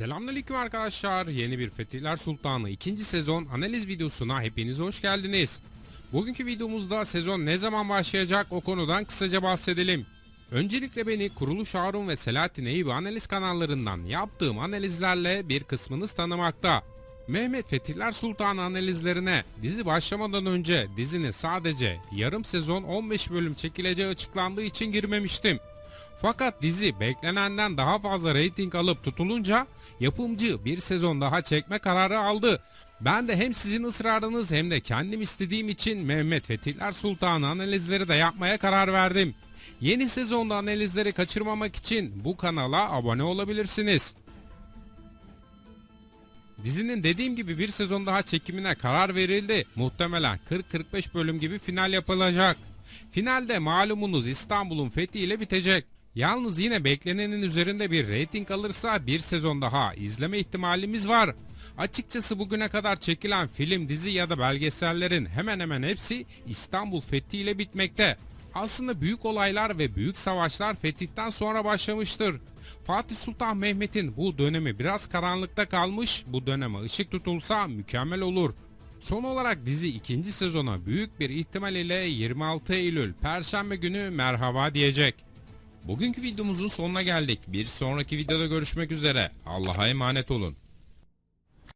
Selamünaleyküm arkadaşlar. Yeni bir Fetihler Sultanı 2. sezon analiz videosuna hepiniz hoş geldiniz. Bugünkü videomuzda sezon ne zaman başlayacak o konudan kısaca bahsedelim. Öncelikle beni Kuruluş Harun ve Selahattin Eyüp analiz kanallarından yaptığım analizlerle bir kısmınız tanımakta. Mehmet Fetihler Sultanı analizlerine dizi başlamadan önce dizinin sadece yarım sezon 15 bölüm çekileceği açıklandığı için girmemiştim. Fakat dizi beklenenden daha fazla reyting alıp tutulunca yapımcı bir sezon daha çekme kararı aldı. Ben de hem sizin ısrarınız hem de kendim istediğim için Mehmet Fetihler Sultanı analizleri de yapmaya karar verdim. Yeni sezonda analizleri kaçırmamak için bu kanala abone olabilirsiniz. Dizinin dediğim gibi bir sezon daha çekimine karar verildi. Muhtemelen 40-45 bölüm gibi final yapılacak. Finalde malumunuz İstanbul'un fethiyle bitecek. Yalnız yine beklenenin üzerinde bir reyting alırsa bir sezon daha izleme ihtimalimiz var. Açıkçası bugüne kadar çekilen film, dizi ya da belgesellerin hemen hemen hepsi İstanbul fethiyle bitmekte. Aslında büyük olaylar ve büyük savaşlar fetihten sonra başlamıştır. Fatih Sultan Mehmet'in bu dönemi biraz karanlıkta kalmış, bu döneme ışık tutulsa mükemmel olur. Son olarak dizi ikinci sezona büyük bir ihtimal ile 26 Eylül Perşembe günü merhaba diyecek. Bugünkü videomuzun sonuna geldik. Bir sonraki videoda görüşmek üzere. Allah'a emanet olun.